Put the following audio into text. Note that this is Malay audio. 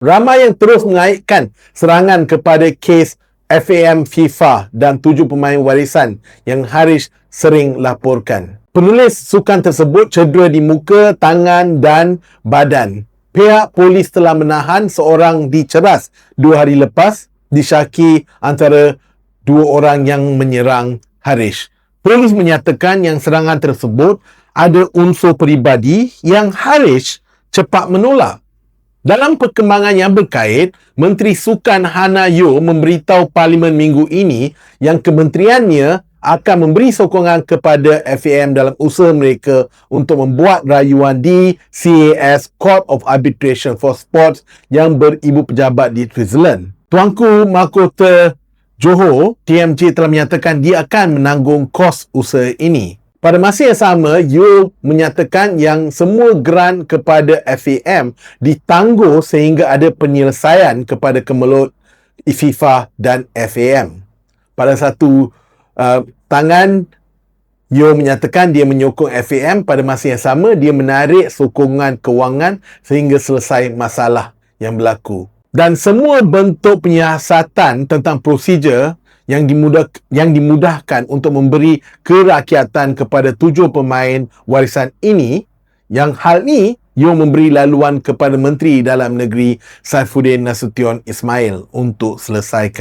Ramai yang terus mengaitkan serangan kepada kes FAM FIFA dan tujuh pemain warisan yang Harish sering laporkan. Penulis sukan tersebut cedera di muka, tangan dan badan. Pihak polis telah menahan seorang di Ceras dua hari lepas disyaki antara dua orang yang menyerang Harish. Polis menyatakan yang serangan tersebut ada unsur peribadi yang Harish cepat menolak. Dalam perkembangan yang berkait, Menteri Sukan Hana Yo memberitahu Parlimen minggu ini yang kementeriannya akan memberi sokongan kepada FAM dalam usaha mereka untuk membuat rayuan di CAS Court of Arbitration for Sports yang beribu pejabat di Switzerland. Tuanku Mahkota Johor, TMJ telah menyatakan dia akan menanggung kos usaha ini. Pada masa yang sama, Yul menyatakan yang semua geran kepada FAM ditangguh sehingga ada penyelesaian kepada kemelut FIFA dan FAM. Pada satu uh, tangan, Yul menyatakan dia menyokong FAM pada masa yang sama dia menarik sokongan kewangan sehingga selesai masalah yang berlaku. Dan semua bentuk penyiasatan tentang prosedur yang dimudah yang dimudahkan untuk memberi kerakyatan kepada tujuh pemain warisan ini yang hal ini Yo memberi laluan kepada Menteri Dalam Negeri Saifuddin Nasution Ismail untuk selesaikan